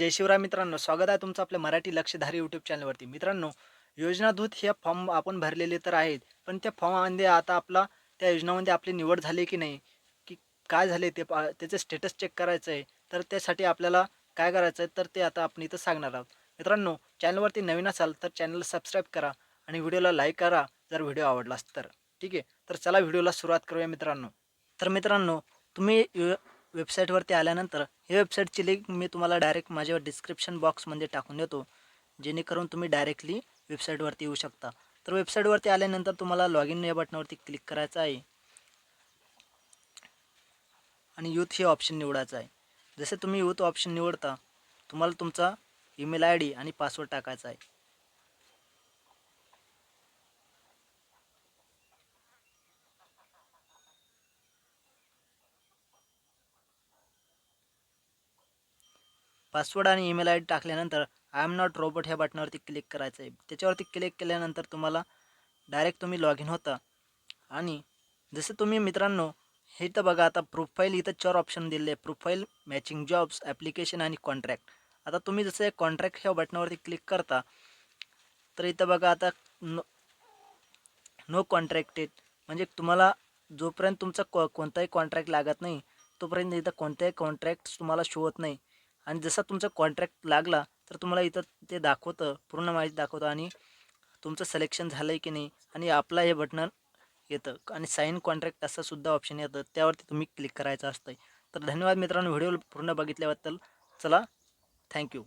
जय शिवराय मित्रांनो स्वागत आहे तुमचं आपल्या मराठी लक्षधारी यूट्यूब चॅनलवरती मित्रांनो योजना दूत हे फॉर्म आपण भरलेले तर आहेत पण त्या फॉर्ममध्ये आता आपला त्या योजनामध्ये आपली निवड झाली की नाही की काय झाले ते पा त्याचं स्टेटस चेक करायचं आहे तर त्यासाठी आपल्याला काय करायचं आहे तर ते आता आपण इथं सांगणार आहोत. मित्रांनो चॅनलवरती नवीन असाल तर चॅनलला सबस्क्राईब करा आणि व्हिडिओला लाईक करा जर व्हिडिओ आवडलास तर. ठीक आहे? तर चला व्हिडिओला सुरुवात करूया मित्रांनो. तर मित्रांनो तुम्ही वेबसाईटवरती आल्यानंतर हे वेबसाईटची लिंक मी तुम्हाला डायरेक्ट माझ्या डिस्क्रिप्शन बॉक्समध्ये टाकून देतो. जेणेकरून तुम्ही डायरेक्टली वेबसाईटवरती येऊ शकता. तर वेबसाईटवरती आल्यानंतर तुम्हाला लॉग इन या बटनावरती क्लिक करायचं आहे. आणि यूथ हे ऑप्शन निवडायचं आहे. जसे तुम्ही यूथ ऑप्शन निवडता तुम्हाला तुमचा ईमेल आय डी आणि पासवर्ड टाकायचा आहे. पासवर्ड आणि ईमेल आय डी टाकल्यानंतर आय एम नॉट रोबोट ह्या बटनावरती क्लिक करायचं आहे त्याच्यावरती क्लिक केल्यानंतर तुम्हाला डायरेक्ट तुम्ही लॉग इन होता. आणि जसं तुम्ही मित्रांनो हे तर बघा आता प्रोफाईल इथं चार ऑप्शन दिले आहे प्रोफाईल मॅचिंग जॉब्स ॲप्लिकेशन आणि कॉन्ट्रॅक्ट आता तुम्ही जसं कॉन्ट्रॅक्ट ह्या बटनावरती क्लिक करता तर इथं बघा आता नो नो कॉन्ट्रॅक्टेड म्हणजे तुम्हाला जोपर्यंत तुमचा को कोणताही कॉन्ट्रॅक्ट लागत नाही तोपर्यंत इथं कोणताही कॉन्ट्रॅक्ट तुम्हाला शो होत नाही. आणि जसा तुमचा कॉन्ट्रॅक्ट लागला तर तुम्हाला इथं ते दाखवतं पूर्ण माहिती दाखवतं आणि तुमचं सिलेक्शन झालं आहे की नाही आणि आपला हे बटन येतं. आणि साईन कॉन्ट्रॅक्ट असं सुद्धा ऑप्शन येतं. त्यावरती तुम्ही क्लिक करायचं असतं तर धन्यवाद मित्रांनो व्हिडिओ पूर्ण बघितल्याबद्दल. चला थँक्यू